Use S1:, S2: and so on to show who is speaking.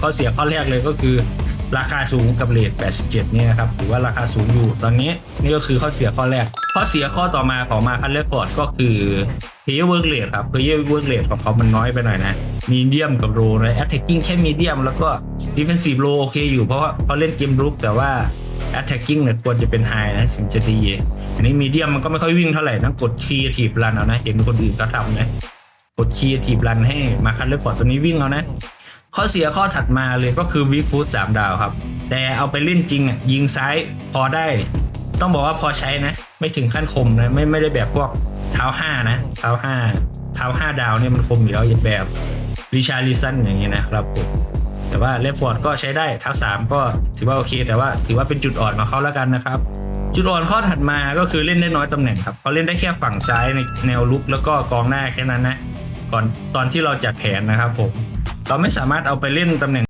S1: ข้อเสียข้อแรกเลยก็คือ ราคาสูงกับเลท87 เนี่ยนะครับถือว่าราคาสูงอยู่ตอนนี้นี่ก็คือข้อเสียข้อแรก ข้อเสียข้อต่อมาของมาคันเลคอร์ดก็คือ player work rate ครับ player work rate ของเขามันน้อยไปหน่อยนะมีเดียมกับโรนะ attacking แค่มีเดียมแล้วก็ defensive low โอเคอยู่เพราะว่าเขาเล่นเกมรุกแต่ว่า attacking เนี่ยควรจะเป็น high นะถึงจะดีอันนี้มีเดียมมันก็ไม่ค่อยวิ่งเท่าไหร่นะกด creative run เอานะ เห็นคนอื่นเขาทำนะกด creative run ให้มาคันเลคอร์ดตัวนี้วิ่งเอานะ ข้อเสียข้อถัดมาเลยก็คือวิกฟูดสามดาวครับ แต่เอาไปเล่นจริงอะยิงซ้ายพอได้ ต้องบอกว่าพอใช้นะ ไม่ถึงขั้นคมนะไม่ไม่ได้แบบพวกเท้าห้านะเท้าห้าเท้าห้าดาวเนี่ยมันคมอยู่แล้วอย่างแบบริชาร์ลิสันอย่างเงี้ยนะครับผมแต่ว่าเลฟฟอร์ดก็ใช้ได้เท้าสามก็ถือว่าโอเค แต่ว่าถือว่าเป็นจุดอ่อนของเขาแล้วกันนะครับ จุดอ่อนข้อถัดมาก็คือเล่นได้น้อยตำแหน่งครับเขาเล่นได้แค่ฝั่งซ้ายในแนวลุกแล้วก็กองหน้าแค่นั้นนะก่อนตอนที่เราจัดแผนนะครับผม เราไม่สามารถเอาไปเล่นตำแหน่ง